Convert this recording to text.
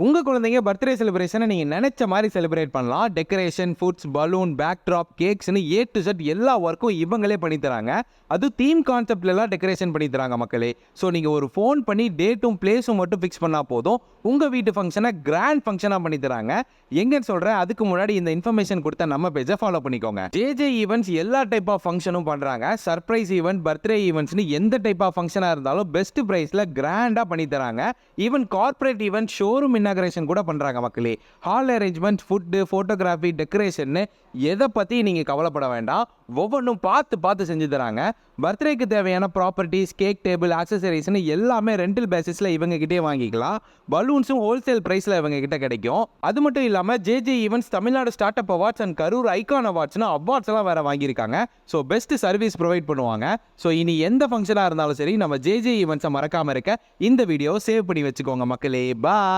உங்கள் குழந்தைங்க பர்த்டே செலிப்ரேஷனை நீங்கள் நினச்ச மாதிரி செலிப்ரேட் பண்ணலாம். டெக்கரேஷன் ஃபுட்ஸ் பலூன் பேக்ட்ராப் கேக்ஸ்னு ஏ டு செட் எல்லா ஒர்க்கும் இவங்களே பண்ணி தராங்க. அது தீம் கான்செப்ட்லலாம் டெக்கரேஷன் பண்ணி தராங்க மக்களே. ஸோ நீங்கள் ஒரு ஃபோன் பண்ணி டேட்டும் பிளேஸும் மட்டும் ஃபிக்ஸ் பண்ணால் போதும். உங்கள் வீட்டு ஃபங்க்ஷனை கிராண்ட் ஃபங்க்ஷனாக பண்ணி தராங்க. எங்கன்னு சொல்கிறேன் அதுக்கு முன்னாடி இந்த இன்ஃபர்மேஷன் கொடுத்த நம்ம பேஜை ஃபாலோ பண்ணிக்கோங்க. ஜேஜே ஈவெண்ட்ஸ் எல்லா டைப் ஆஃப் ஃபங்க்ஷனும் பண்ணுறாங்க சர்ப்ரைஸ் ஈவெண்ட் பர்த்டே ஈவெண்ட்ஸ்னு எந்த டைப் ஆஃப் ஃபங்க்ஷனாக இருந்தாலும் பெஸ்ட் ப்ரைஸில் கிராண்டாக பண்ணித்தராங்க even corporate event showroom inauguration கூட பண்ணுறாங்க மக்களே. ஹால் அரேஞ்ச்மெண்ட் ஃபுட்டு ஃபோட்டோகிராஃபி டெக்கரேஷன்னு எதை பற்றி நீங்கள் கவலைப்பட வேண்டாம். ஒவ்வொன்றும் பார்த்து பார்த்து செஞ்சு தராங்க. பர்த்டேக்கு தேவையான ப்ராப்பர்ட்டிஸ் கேக் டேபிள் ஆக்சசரிஸ்னு எல்லாமே ரெண்டல் பேசிஸில் இவங்ககிட்டே வாங்கிக்கலாம். பலூன்ஸும் ஹோல்சேல் ப்ரைஸில் இவங்க கிட்ட கிடைக்கும். அது மட்டும் இல்லாமல் JJ events Tamil Nadu start up awards and Karur icon அவார்ட்ஸ்னு awards எல்லாம் வேற வாங்கியிருக்காங்க. ஸோ பெஸ்ட் சர்வீஸ் ப்ரொவைட் பண்ணுவாங்க. ஸோ இனி எந்த ஃபங்க்ஷனாக இருந்தாலும் சரி நம்ம ஜேஜே ஈவெண்ட்ஸை மறக்காமல் இருக்க இந்த வீடியோ சேவ் பண்ணி வச்சுக்கோங்க மக்களே. பாய்